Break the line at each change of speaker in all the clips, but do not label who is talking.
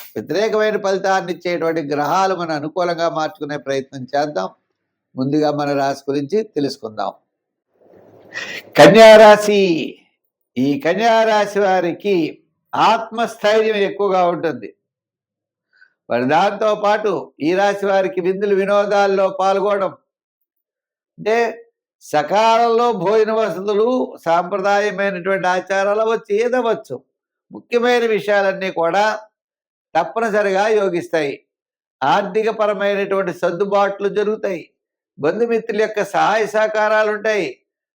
వ్యతిరేకమైన ఫలితాన్ని ఇచ్చేటువంటి గ్రహాలు మన అనుకూలంగా మార్చుకునే ప్రయత్నం చేద్దాం. ముందుగా మన రాశి గురించి తెలుసుకుందాం. కన్యారాశి. ఈ కన్యారాశి వారికి ఆత్మస్థైర్యం ఎక్కువగా ఉంటుంది. మరి దాంతో పాటు ఈ రాశి వారికి విందులు వినోదాల్లో పాల్గొనడం. అంటే సకాలంలో భోజన వసతులు సాంప్రదాయమైనటువంటి ఆచారాలు అవ్వచ్చు ఏదవచ్చు ముఖ్యమైన విషయాలన్నీ కూడా తప్పనిసరిగా యోగిస్తాయి. ఆర్థిక పరమైనటువంటి సర్దుబాట్లు జరుగుతాయి. బంధుమిత్రుల యొక్క సహాయ సహకారాలు ఉంటాయి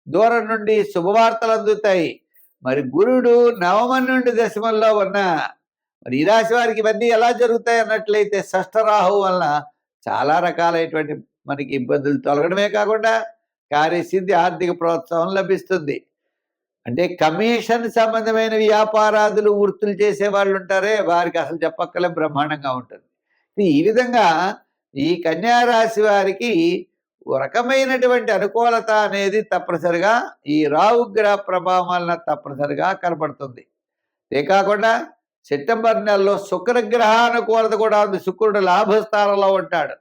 దూరం నుండి శుభవార్తలు అందుతాయి. మరి గురుడు నవమం నుండి దశమంలో ఉన్న మరి ఈ రాశి వారికి ఇవన్నీ ఎలా జరుగుతాయి అన్నట్లయితే షష్ఠరాహు వలన చాలా రకాలైనటువంటి మనకి ఇబ్బందులు తొలగడమే కాకుండా కార్యసిద్ధి ఆర్థిక ప్రోత్సాహం లభిస్తుంది. అంటే కమిషన్ సంబంధమైన వ్యాపారాదులు వృత్తులు చేసే వాళ్ళు ఉంటారే వారికి అసలు చెప్పక్కలే బ్రహ్మాండంగా ఉంటుంది. ఈ విధంగా ఈ కన్యారాశి వారికి రకమైనటువంటి అనుకూలత అనేది తప్పనిసరిగా ఈ రావుగ్రహ ప్రభావం వలన తప్పనిసరిగా కనపడుతుంది ఏ కాకుండా సెప్టెంబర్ నెలలో శుక్రగ్రహానుకూలత కూడా ఉంది. శుక్రుడు లాభస్థానంలో ఉంటాడు.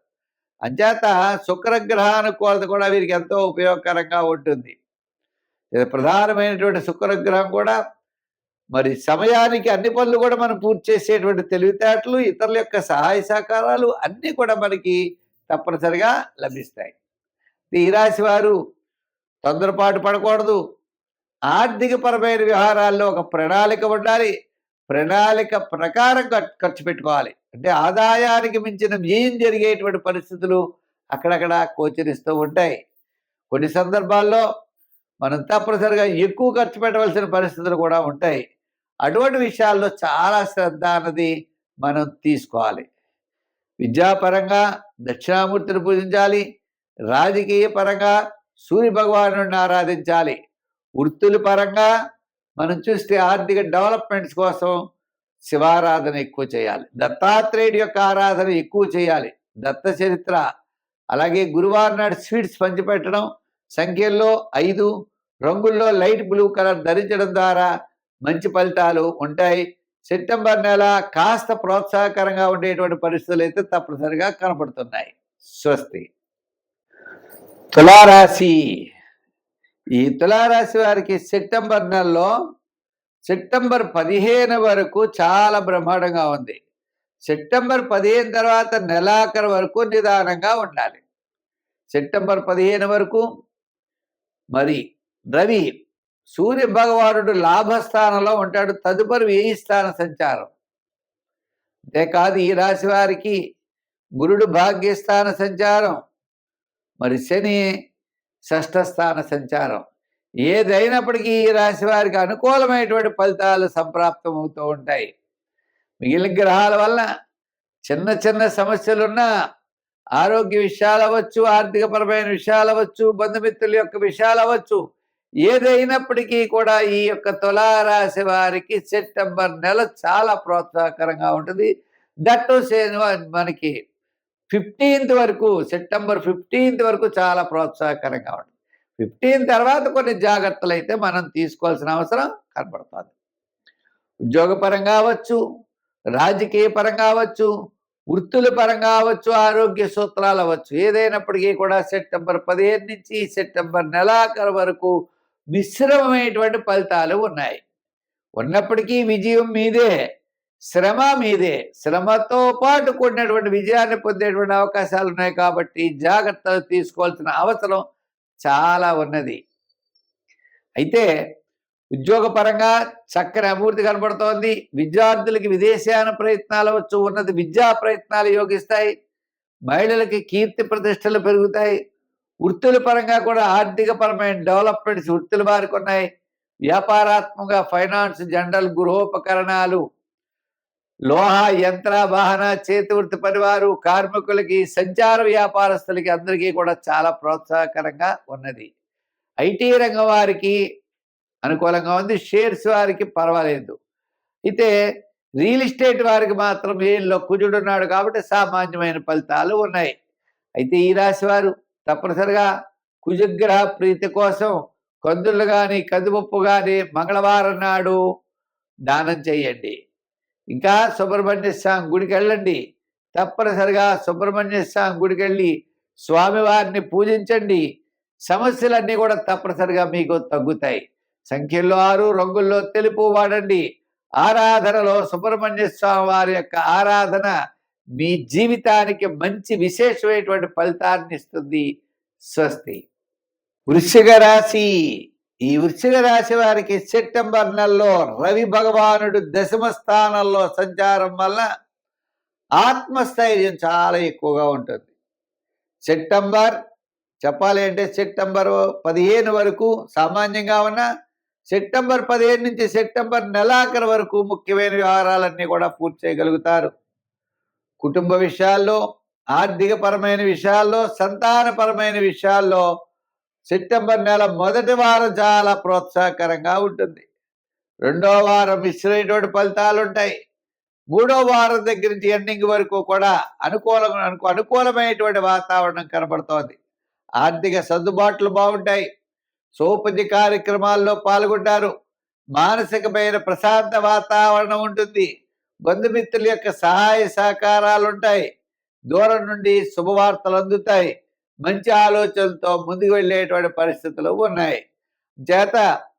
అంచేత శుక్రగ్రహానుకూలత కూడా వీరికి ఎంతో ఉపయోగకరంగా ఉంటుంది. ప్రధానమైనటువంటి శుక్రగ్రహం కూడా. మరి సమయానికి అన్ని పనులు కూడా మనం పూర్తి చేసేటువంటి తెలివితేటలు ఇతరుల యొక్క సహాయ సహకారాలు అన్నీ కూడా మనకి తప్పనిసరిగా లభిస్తాయి. ఈ రాశి వారు తొందరపాటు పడకూడదు. ఆర్థిక పరమైన వ్యవహారాల్లో ఒక ప్రణాళిక ఉండాలి. ప్రణాళిక ప్రకారం ఖర్చు పెట్టుకోవాలి. అంటే ఆదాయానికి మించిన వ్యయం జరిగేటువంటి పరిస్థితులు అక్కడక్కడ గోచరిస్తూ ఉంటాయి. కొన్ని సందర్భాల్లో మనం తప్పనిసరిగా ఎక్కువ ఖర్చు పెట్టవలసిన పరిస్థితులు కూడా ఉంటాయి. అటువంటి విషయాల్లో చాలా శ్రద్ధ అన్నది మనం తీసుకోవాలి. విద్యాపరంగా దక్షిణామూర్తిని పూజించాలి. రాజకీయ పరంగా సూర్య భగవాను ఆరాధించాలి. వృత్తుల పరంగా మనం చూస్తే ఆర్థిక డెవలప్మెంట్స్ కోసం శివారాధన ఎక్కువ చేయాలి. దత్తాత్రేయుడి యొక్క ఆరాధన ఎక్కువ చేయాలి. దత్త చరిత్ర అలాగే గురువారం నాడు స్వీట్స్ పంచిపెట్టడం సంఖ్యల్లో ఐదు రంగుల్లో లైట్ బ్లూ కలర్ ధరించడం ద్వారా మంచి ఫలితాలు ఉంటాయి. సెప్టెంబర్ నెల కాస్త ప్రోత్సాహకరంగా ఉండేటువంటి పరిస్థితులు అయితే తప్పనిసరిగా కనపడుతున్నాయి. స్వస్తి. తులారాశి. ఈ తులారాశి వారికి సెప్టెంబర్ నెలలో సెప్టెంబర్ పదిహేను వరకు చాలా బ్రహ్మాండంగా ఉంది. సెప్టెంబర్ పదిహేను తర్వాత నెలాఖరు వరకు నిదానంగా ఉండాలి. సెప్టెంబర్ పదిహేను వరకు మరి రవి సూర్య భగవానుడు లాభస్థానంలో ఉంటాడు. తదుపరి వేయి స్థాన సంచారం. అంతేకాదు ఈ రాశి వారికి గురుడు భాగ్యస్థాన సంచారం మరి శని షష్ఠ స్థాన సంచారం. ఏదైనప్పటికీ ఈ రాశి వారికి అనుకూలమైనటువంటి ఫలితాలు సంప్రాప్తం అవుతూ ఉంటాయి. మిగిలిన గ్రహాల వల్ల చిన్న చిన్న సమస్యలున్నా ఆరోగ్య విషయాలు అవ్వచ్చు ఆర్థికపరమైన విషయాలు అవ్వచ్చు బంధుమిత్రుల యొక్క విషయాలు అవ్వచ్చు. ఏదైనప్పటికీ కూడా ఈ యొక్క తులారాశి వారికి సెప్టెంబర్ నెల చాలా ప్రోత్సాహకరంగా ఉంటుంది. దట్టు మనకి ఫిఫ్టీన్త్ వరకు సెప్టెంబర్ ఫిఫ్టీన్త్ వరకు చాలా ప్రోత్సాహకరంగా ఉంటుంది. ఫిఫ్టీన్ తర్వాత కొన్ని జాగ్రత్తలు అయితే మనం తీసుకోవాల్సిన అవసరం కనబడుతుంది. ఉద్యోగపరంగా అవ్వచ్చు రాజకీయ పరంగా అవ్వచ్చు వృత్తుల పరంగా అవ్వచ్చు ఆరోగ్య సూత్రాలు అవ్వచ్చు ఏదైనప్పటికీ కూడా సెప్టెంబర్ పదిహేను నుంచి సెప్టెంబర్ నెలాఖరు వరకు మిశ్రమమైనటువంటి ఫలితాలు ఉన్నాయి. ఉన్నప్పటికీ విజయం మీదే శ్రమ మీదే శ్రమతో పాటు కూడినటువంటి విజయాన్ని పొందేటువంటి అవకాశాలు ఉన్నాయి కాబట్టి జాగ్రత్తలు తీసుకోవాల్సిన అవసరం చాలా ఉన్నది. అయితే ఉద్యోగపరంగా చక్కని అభివృద్ధి కనబడుతోంది. విద్యార్థులకి విదేశాన ప్రయత్నాలు వచ్చు ఉన్నది విద్యా ప్రయత్నాలు యోగిస్తాయి. మహిళలకి కీర్తి ప్రతిష్టలు పెరుగుతాయి. వృత్తుల పరంగా కూడా ఆర్థిక పరమైన డెవలప్మెంట్స్ వృత్తులు మారుకున్నాయి. ఉన్నాయి వ్యాపారాత్మక ఫైనాన్స్ జనరల్ గృహోపకరణాలు లోహ యంత్ర వాహన చేతి వృత్తి పరివారు కార్మికులకి సంచార వ్యాపారస్తులకి అందరికీ కూడా చాలా ప్రోత్సాహకరంగా ఉన్నది. ఐటీ రంగం వారికి అనుకూలంగా ఉంది. షేర్స్ వారికి పర్వాలేదు. అయితే రియల్ ఎస్టేట్ వారికి మాత్రం వీళ్ళలో కుజుడున్నాడు కాబట్టి సామాన్యమైన ఫలితాలు ఉన్నాయి. అయితే ఈ రాశి వారు తప్పనిసరిగా కుజగ్రహ ప్రీతి కోసం కందులు కానీ కందిపప్పు కానీ మంగళవారం నాడు దానం చేయండి. ఇంకా సుబ్రహ్మణ్య స్వామి గుడికి వెళ్ళండి. తప్పనిసరిగా సుబ్రహ్మణ్య స్వామి గుడికి వెళ్ళి స్వామివారిని పూజించండి. సమస్యలన్నీ కూడా తప్పనిసరిగా మీకు తగ్గుతాయి. సంఖ్యల్లో ఆరు రంగుల్లో తెలుపు వాడండి. ఆరాధనలో సుబ్రహ్మణ్య స్వామి వారి యొక్క ఆరాధన మీ జీవితానికి మంచి విశేషమైనటువంటి ఫలితాన్ని ఇస్తుంది. స్వస్తి. వృశ్చిక రాశి. ఈ వృశ్చిక రాశి వారికి సెప్టెంబర్ నెలలో రవి భగవానుడు దశమ స్థానంలో సంచారం వల్ల ఆత్మస్థైర్యం చాలా ఎక్కువగా ఉంటుంది. సెప్టెంబర్ చెప్పాలి అంటే సెప్టెంబర్ పదిహేను వరకు సామాన్యంగా ఉన్న సెప్టెంబర్ పదిహేను నుంచి సెప్టెంబర్ నెలాఖరు వరకు ముఖ్యమైన వ్యవహారాలన్నీ కూడా పూర్తి చేయగలుగుతారు. కుటుంబ విషయాల్లో ఆర్థికపరమైన విషయాల్లో సంతానపరమైన విషయాల్లో సెప్టెంబర్ నెల మొదటి వారం చాలా ప్రోత్సాహకరంగా ఉంటుంది. రెండో వారం మిశ్రమైనటువంటి ఫలితాలు ఉంటాయి. మూడో వారం దగ్గర నుంచి ఎండింగ్ వరకు కూడా అనుకూలం అనుకూలమైనటువంటి వాతావరణం కనబడుతోంది. ఆర్థిక సర్దుబాట్లు బాగుంటాయి. సోపతి కార్యక్రమాల్లో పాల్గొంటారు. మానసికమైన ప్రశాంత వాతావరణం ఉంటుంది. బంధుమిత్రుల యొక్క సహాయ సహకారాలు ఉంటాయి దూరం నుండి శుభవార్తలు అందుతాయి మంచి ఆలోచనలతో ముందుకు వెళ్ళేటువంటి పరిస్థితులు ఉన్నాయి. చేత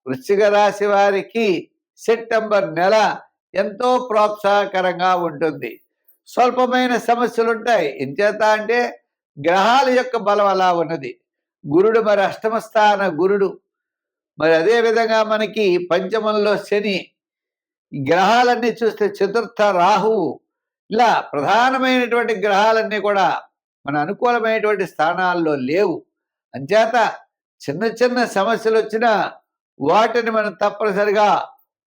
వృశ్చిక రాశి వారికి సెప్టెంబర్ నెల ఎంతో ప్రోత్సాహకరంగా ఉంటుంది. స్వల్పమైన సమస్యలు ఉంటాయి ఎంచేత అంటే గ్రహాల యొక్క బలం అలా ఉన్నది. గురుడు మరి అష్టమ స్థాన గురుడు. మరి అదే విధంగా మనకి పంచమంలో శని గ్రహాలన్నీ చూస్తే చతుర్థ రాహువు ఇలా ప్రధానమైనటువంటి గ్రహాలన్నీ కూడా మన అనుకూలమైనటువంటి స్థానాల్లో లేవు. అంచేత చిన్న చిన్న సమస్యలు వచ్చినా వాటిని మనం తప్పనిసరిగా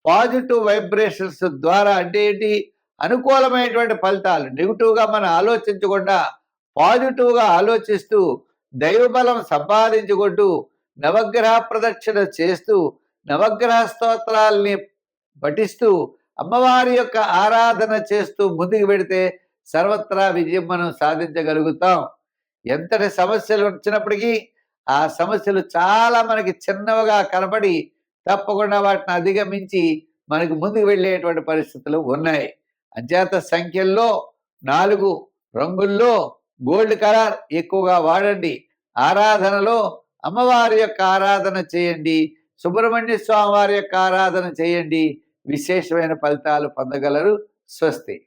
పాజిటివ్ వైబ్రేషన్స్ ద్వారా అంటే ఏంటి? అనుకూలమైనటువంటి ఫలితాలు నెగిటివ్గా మనం ఆలోచించకుండా పాజిటివ్గా ఆలోచిస్తూ దైవబలం సంపాదించుకుంటూ నవగ్రహ ప్రదక్షిణ చేస్తూ నవగ్రహ స్తోత్రాల్ని పఠిస్తూ అమ్మవారి యొక్క ఆరాధన చేస్తూ ముందుకు పెడితే సర్వత్రా విజయం మనం సాధించగలుగుతాం. ఎంతటి సమస్యలు వచ్చినప్పటికీ ఆ సమస్యలు చాలా మనకి చిన్నవిగా కనబడి తప్పకుండా వాటిని అధిగమించి మనకి ముందుకు వెళ్ళేటువంటి పరిస్థితులు ఉన్నాయి. అంచేత సంఖ్యల్లో నాలుగు రంగుల్లో గోల్డ్ కలర్ ఎక్కువగా వాడండి. ఆరాధనలో అమ్మవారి యొక్క ఆరాధన చేయండి. సుబ్రహ్మణ్య స్వామి వారి యొక్క ఆరాధన చేయండి. విశేషమైన ఫలితాలు పొందగలరు. స్వస్తి.